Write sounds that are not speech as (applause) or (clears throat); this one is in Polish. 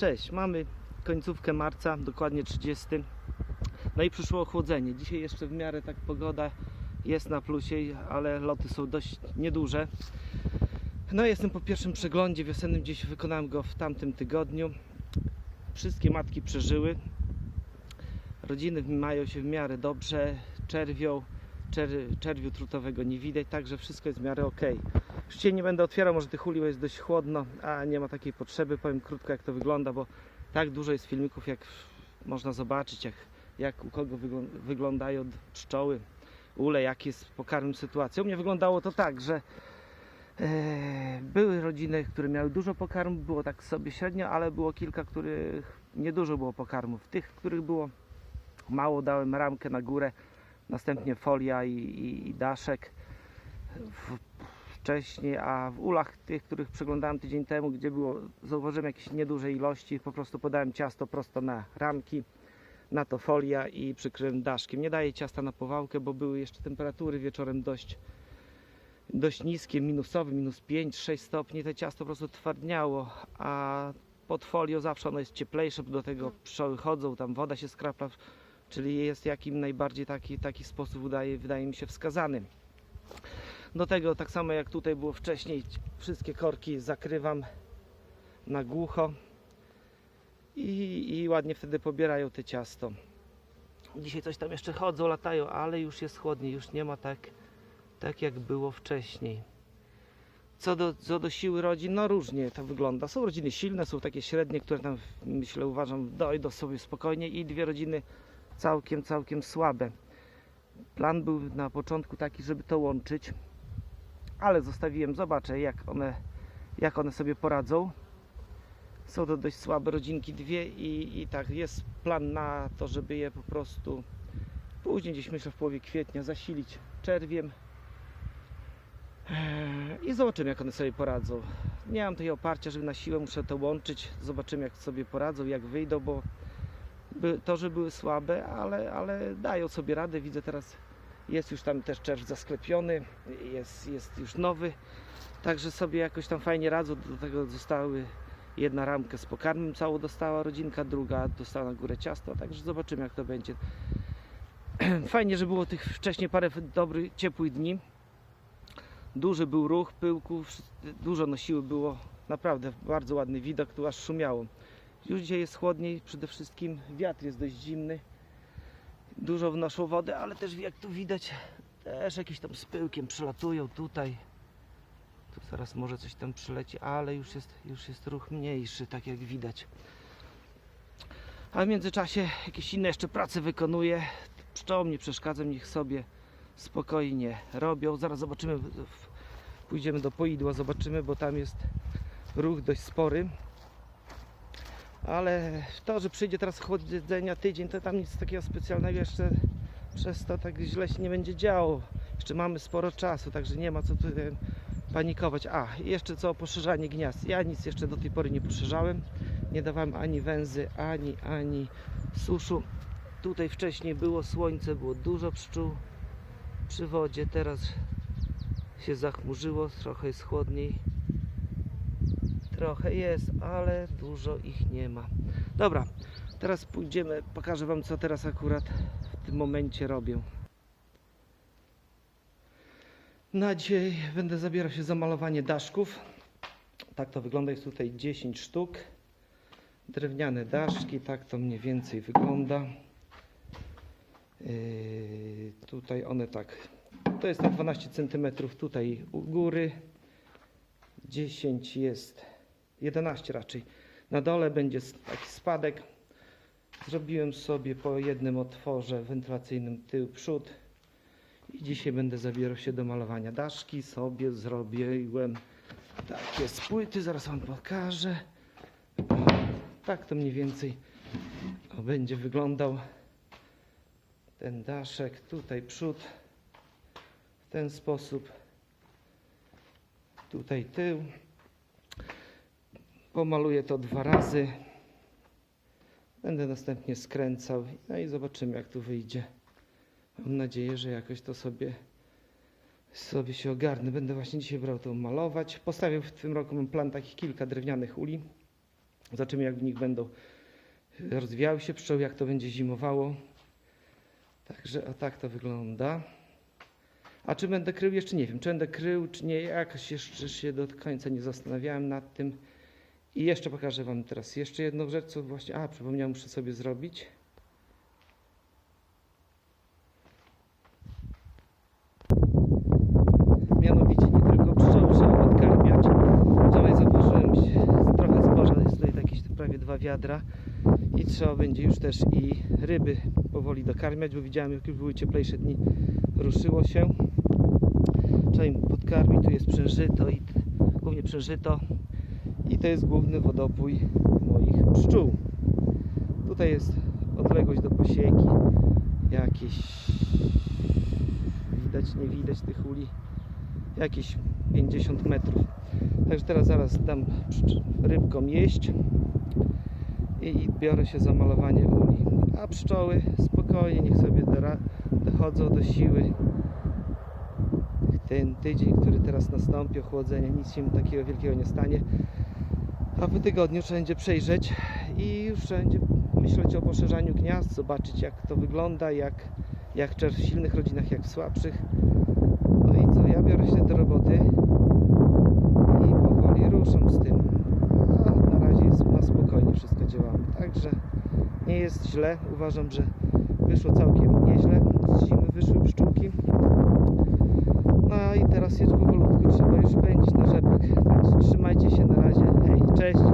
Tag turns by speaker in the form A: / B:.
A: Cześć, mamy końcówkę marca, dokładnie 30. No i przyszło ochłodzenie. Dzisiaj jeszcze w miarę tak pogoda jest na plusie, ale loty są dość nieduże. No jestem po pierwszym przeglądzie wiosennym, gdzieś wykonałem go w tamtym tygodniu. Wszystkie matki przeżyły. Rodziny mają się w miarę dobrze. Czerwią, czer, czerwiu trutowego nie widać, także wszystko jest w miarę ok. Dzisiaj nie będę otwierał, może tych uli, bo jest dość chłodno, a nie ma takiej potrzeby. Powiem krótko jak to wygląda, bo tak dużo jest filmików, jak można zobaczyć, jak, jak u kogo wyglą- wyglądają pszczoły, ule, jak jest pokarm sytuacja. U mnie wyglądało to tak, że e, były rodziny, które miały dużo pokarmu, było tak sobie średnio, ale było kilka, których niedużo było pokarmów. Tych, których było mało, dałem ramkę na górę, następnie folia i, i, i daszek. Wcześniej, a w ulach tych, których przeglądałem tydzień temu, gdzie było, zauważyłem jakieś nieduże ilości, po prostu podałem ciasto prosto na ramki, na to folia i przykryłem daszkiem. Nie daję ciasta na powałkę, bo były jeszcze temperatury wieczorem dość, dość niskie, minusowe, minus 5-6 stopni. To ciasto po prostu twardniało, a pod folią zawsze ono jest cieplejsze, bo do tego pszczoły chodzą, tam woda się skrapla, czyli jest jakim najbardziej taki, taki sposób wydaje, wydaje mi się wskazany. Do tego, tak samo jak tutaj było wcześniej, wszystkie korki zakrywam na głucho i, i ładnie wtedy pobierają te ciasto. Dzisiaj coś tam jeszcze chodzą, latają, ale już jest chłodniej, już nie ma tak, tak jak było wcześniej. Co do, co do siły rodzin, no różnie to wygląda. Są rodziny silne, są takie średnie, które tam myślę, uważam, dojdą sobie spokojnie i dwie rodziny całkiem, całkiem słabe. Plan był na początku taki, żeby to łączyć, ale zostawiłem, zobaczę jak one, jak one sobie poradzą. Są to dość słabe rodzinki dwie i, i tak jest plan na to, żeby je po prostu później gdzieś myślę w połowie kwietnia zasilić czerwiem Eee, i zobaczymy jak one sobie poradzą. Nie mam tej oparcia, żeby na siłę muszę to łączyć. Zobaczymy jak sobie poradzą, jak wyjdą, bo to, że były słabe, ale, ale dają sobie radę. Widzę teraz jest już tam też czerw zasklepiony, jest, jest już nowy, także sobie jakoś tam fajnie radzą. Do tego zostały jedna ramkę z pokarmem całą dostała rodzinka, druga dostała na górę ciasto, także zobaczymy jak to będzie. (clears throat) Fajnie, że było tych wcześniej parę dobrych, ciepłych dni. Duży był ruch pyłków, dużo nosiły było, naprawdę bardzo ładny widok, tu aż szumiało. Już dzisiaj jest chłodniej, przede wszystkim wiatr jest dość zimny. Dużo wnoszą wodę, ale też jak tu widać, też jakieś tam z przelatują tutaj. Tu zaraz może coś tam przyleci, ale już jest, już jest ruch mniejszy, tak jak widać. A w międzyczasie jakieś inne jeszcze prace wykonuję. Pszczołom nie przeszkadzam, niech sobie spokojnie robią. Zaraz zobaczymy, pójdziemy do poidła, zobaczymy, bo tam jest ruch dość spory. Ale to, że przyjdzie teraz chłodzenia tydzień, to tam nic takiego specjalnego jeszcze przez to tak źle się nie będzie działo. Jeszcze mamy sporo czasu, także nie ma co tutaj panikować. A, jeszcze co o poszerzanie gniazd. Ja nic jeszcze do tej pory nie poszerzałem. Nie dawałem ani węzy, ani, ani suszu. Tutaj wcześniej było słońce, było dużo pszczół przy wodzie. Teraz się zachmurzyło, trochę jest chłodniej. Trochę jest, ale dużo ich nie ma. Dobra, teraz pójdziemy, pokażę Wam co teraz akurat w tym momencie robię. Na dzisiaj będę zabierał się za malowanie daszków. Tak to wygląda, jest tutaj 10 sztuk. Drewniane daszki, tak to mniej więcej wygląda. Yy, tutaj one tak, to jest na 12 cm tutaj u góry. 10 jest 11 raczej. Na dole będzie taki spadek. Zrobiłem sobie po jednym otworze wentylacyjnym tył, przód. I dzisiaj będę zabierał się do malowania daszki. Sobie zrobiłem takie z płyty. Zaraz Wam pokażę. Tak to mniej więcej będzie wyglądał ten daszek. Tutaj przód w ten sposób. Tutaj tył. Pomaluję to dwa razy. Będę następnie skręcał. No i zobaczymy, jak tu wyjdzie. Mam nadzieję, że jakoś to sobie, sobie się ogarnę. Będę właśnie dzisiaj brał to malować. Postawię w tym roku, mam plan takich kilka drewnianych uli. Zobaczymy jak w nich będą rozwijały się pszczoły, jak to będzie zimowało. Także o tak to wygląda. A czy będę krył? Jeszcze nie wiem. Czy będę krył, czy nie? Jakoś jeszcze się do końca nie zastanawiałem nad tym. I jeszcze pokażę Wam teraz jeszcze jedną rzecz, co właśnie. A, przypomniałem, muszę sobie zrobić. Mianowicie nie tylko pszczoły trzeba podkarmiać. Wczoraj założyłem się trochę zboża, jest tutaj jakieś prawie dwa wiadra. I trzeba będzie już też i ryby powoli dokarmiać, bo widziałem, jak już były cieplejsze dni, ruszyło się. Trzeba im podkarmić, tu jest przężyto i głównie przężyto. I to jest główny wodopój moich pszczół. Tutaj jest odległość do posieki. Jakieś widać, nie widać tych uli. Jakieś 50 metrów. Także teraz zaraz dam rybkom jeść i biorę się za malowanie uli. A pszczoły spokojnie, niech sobie dochodzą do siły. Ten tydzień, który teraz nastąpi, ochłodzenia, nic się takiego wielkiego nie stanie. A po tygodniu trzeba będzie przejrzeć i już trzeba będzie myśleć o poszerzaniu gniazd, zobaczyć jak to wygląda, jak, jak w silnych rodzinach, jak w słabszych. No i co, ja biorę się do roboty i powoli ruszam z tym. A na razie jest na spokojnie wszystko działamy. Także nie jest źle. Uważam, że wyszło całkiem nieźle. Z zimy wyszły pszczółki. I teraz jest powolutku trzeba już pędzić na rzepak. Także trzymajcie się na razie. Hej, cześć.